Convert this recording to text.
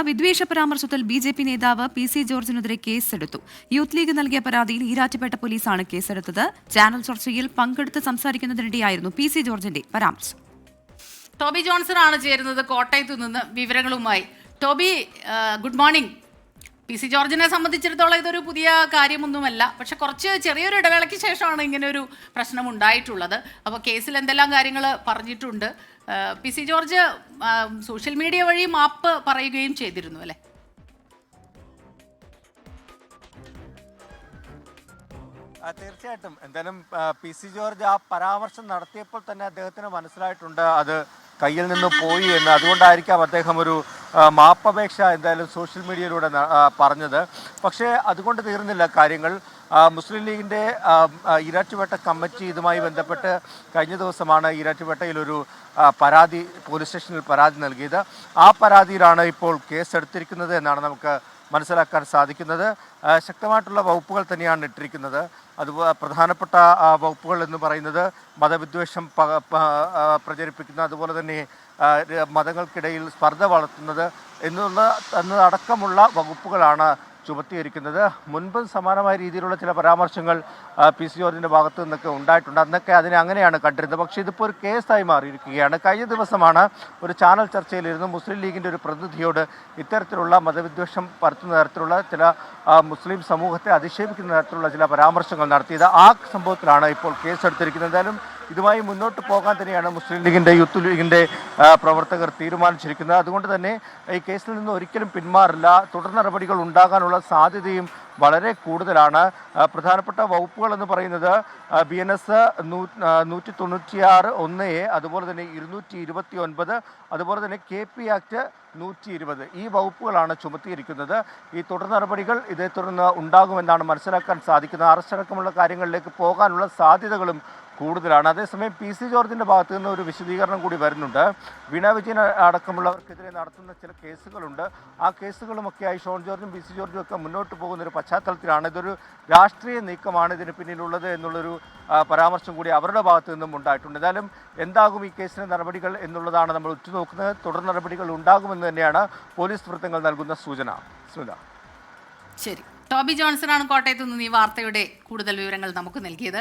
വിദ്വേഷ പരാമർശത്തിൽ B J P നേതാവ് പി സി ജോർജിനെതിരെ കേസെടുത്തു. യൂത്ത് ലീഗ് നൽകിയ പരാതിയിൽ ഈരാറ്റുപേട്ട പോലീസാണ് കേസെടുത്തത്. ചാനൽ ചർച്ചയിൽ പങ്കെടുത്ത് സംസാരിക്കുന്നതിനിടെയായിരുന്നു പി സി ജോർജിന്റെ പരാമർശം. ടോബി ജോൺസൺ ആണ് ചേരുന്നത് കോട്ടയത്തു നിന്ന് വിവരങ്ങളുമായി. Toby good morning. P C ജോർജിനെ സംബന്ധിച്ചിടത്തോളം ഇതൊരു പുതിയ കാര്യമൊന്നുമല്ല. പക്ഷെ കുറച്ച് ചെറിയൊരു ഇടവേളയ്ക്ക് ശേഷമാണ് ഇങ്ങനെ ഒരു പ്രശ്നം ഉണ്ടായിട്ടുള്ളത്. അപ്പോൾ കേസിൽ എന്തെല്ലാം കാര്യങ്ങൾ പറഞ്ഞിട്ടുണ്ട്. P C George social media വഴി മാപ്പ് പറയുകയും ചെയ്തിരുന്നു അല്ലേ? തീർച്ചയായിട്ടും. എന്തായാലും പി സി ജോർജ് ആ പരാമർശം നടത്തിയപ്പോൾ തന്നെ അദ്ദേഹത്തിന് മനസ്സിലായിട്ടുണ്ട് അത് കയ്യിൽ നിന്ന് പോയി എന്ന്. അതുകൊണ്ടായിരിക്കാം അദ്ദേഹം ഒരു മാപ്പപേക്ഷ എന്തായാലും സോഷ്യൽ മീഡിയയിലൂടെ പറഞ്ഞത്. പക്ഷേ അതുകൊണ്ട് തീർന്നില്ല കാര്യങ്ങൾ. മുസ്ലിം ലീഗിന്റെ ഈരാറ്റുപേട്ട കമ്മിറ്റി ഇതുമായി ബന്ധപ്പെട്ട് കഴിഞ്ഞ ദിവസമാണ് ഈരാറ്റുപേട്ടയിൽ ഒരു പരാതി പോലീസ് സ്റ്റേഷനിൽ പരാതി നൽകിയത്. ആ പരാതിയിലാണ് ഇപ്പോൾ കേസ് കേസെടുത്തിരിക്കുന്നത് എന്നാണ് നമുക്ക് മനസ്സിലാക്കാൻ സാധിക്കുന്നത്. ശക്തമായിട്ടുള്ള വകുപ്പുകൾ തന്നെയാണ് ഇട്ടിരിക്കുന്നത്. അതുപോലെ പ്രധാനപ്പെട്ട വകുപ്പുകൾ എന്ന് പറയുന്നത് മതവിദ്വേഷം പ്രചരിപ്പിക്കുന്ന അതുപോലെ തന്നെ മതങ്ങൾക്കിടയിൽ സ്പർദ്ധ വളർത്തുന്നത് എന്നുള്ള എന്നതടക്കമുള്ള വകുപ്പുകളാണ് ചുമത്തിയിരിക്കുന്നത്. മുൻപും സമാനമായ രീതിയിലുള്ള ചില പരാമർശങ്ങൾ പി. സി. ജോർജിന്റെ ഭാഗത്ത് നിന്നൊക്കെ ഉണ്ടായിട്ടുണ്ട്. അന്നൊക്കെ അതിനെ അങ്ങനെയാണ് കണ്ടിരുന്നത്. പക്ഷേ ഇതിപ്പോൾ ഒരു കേസായി മാറിയിരിക്കുകയാണ്. കഴിഞ്ഞ ദിവസമാണ് ഒരു ചാനൽ ചർച്ചയിലിരുന്ന് മുസ്ലിം ലീഗിന്റെ ഒരു പ്രതിനിധിയോട് ഇത്തരത്തിലുള്ള മതവിദ്വേഷം പരത്തുന്ന തരത്തിലുള്ള ചില മുസ്ലിം സമൂഹത്തെ അധിക്ഷേപിക്കുന്ന തരത്തിലുള്ള ചില പരാമർശങ്ങൾ നടത്തിയത്. ആ സംഭവത്തിലാണ് ഇപ്പോൾ കേസെടുത്തിരിക്കുന്നത്. എന്തായാലും ഇതുമായി മുന്നോട്ട് പോകാൻ തന്നെയാണ് മുസ്ലിം ലീഗിന്റെ യൂത്ത് ലീഗിന്റെ പ്രവർത്തകർ തീരുമാനിച്ചിരിക്കുന്നത്. അതുകൊണ്ട് തന്നെ ഈ കേസിൽ നിന്ന് ഒരിക്കലും പിന്മാറില്ല. തുടർ നടപടികൾ ഉണ്ടാകാനുള്ള സാധ്യതയും വളരെ കൂടുതലാണ്. പ്രധാനപ്പെട്ട വകുപ്പുകൾ എന്ന് പറയുന്നത് ബി എൻ എസ് നൂറ്റി തൊണ്ണൂറ്റിയാറ് ഒന്ന് എ അതുപോലെ തന്നെ ഇരുന്നൂറ്റി ഇരുപത്തി ഒൻപത് അതുപോലെ തന്നെ കെ പി ആക്ട് നൂറ്റി ഇരുപത് ഈ വകുപ്പുകളാണ് ചുമത്തിയിരിക്കുന്നത്. ഈ തുടർ നടപടികൾ ഇതേ തുടർന്ന് ഉണ്ടാകുമെന്നാണ് മനസ്സിലാക്കാൻ സാധിക്കുന്നത്. അറസ്റ്റടക്കമുള്ള കാര്യങ്ങളിലേക്ക് പോകാനുള്ള സാധ്യതകളും കൂടുതലാണ്. അതേസമയം പി സി ജോർജിന്റെ ഭാഗത്തു നിന്ന് ഒരു വിശദീകരണം കൂടി വരുന്നുണ്ട്. വീണ വിജയൻ അടക്കമുള്ളവർക്കെതിരെ നടത്തുന്ന ചില കേസുകളുണ്ട്. ആ കേസുകളുമൊക്കെയായി ഷോൺ ജോർജും പി സി ജോർജും ഒക്കെ മുന്നോട്ട് പോകുന്ന ഒരു പശ്ചാത്തലത്തിലാണ്. ഇതൊരു രാഷ്ട്രീയ നീക്കമാണ് ഇതിന് പിന്നിലുള്ളത് എന്നുള്ളൊരു പരാമർശം കൂടി അവരുടെ ഭാഗത്തു നിന്നും ഉണ്ടായിട്ടുണ്ട്. എന്തായാലും എന്താകും ഈ കേസിലെ നടപടികൾ എന്നുള്ളതാണ് നമ്മൾ ഉറ്റുനോക്കുന്നത്. തുടർ നടപടികൾ ഉണ്ടാകുമെന്ന് തന്നെയാണ് പോലീസ് വൃത്തങ്ങൾ നൽകുന്ന സൂചന. സ്മിത ശരി. ടോബി ജോൺസൺ ആണ് കോട്ടയത്ത് നിന്ന് ഈ വാർത്തയുടെ കൂടുതൽ വിവരങ്ങൾ നമുക്ക് നൽകിയത്.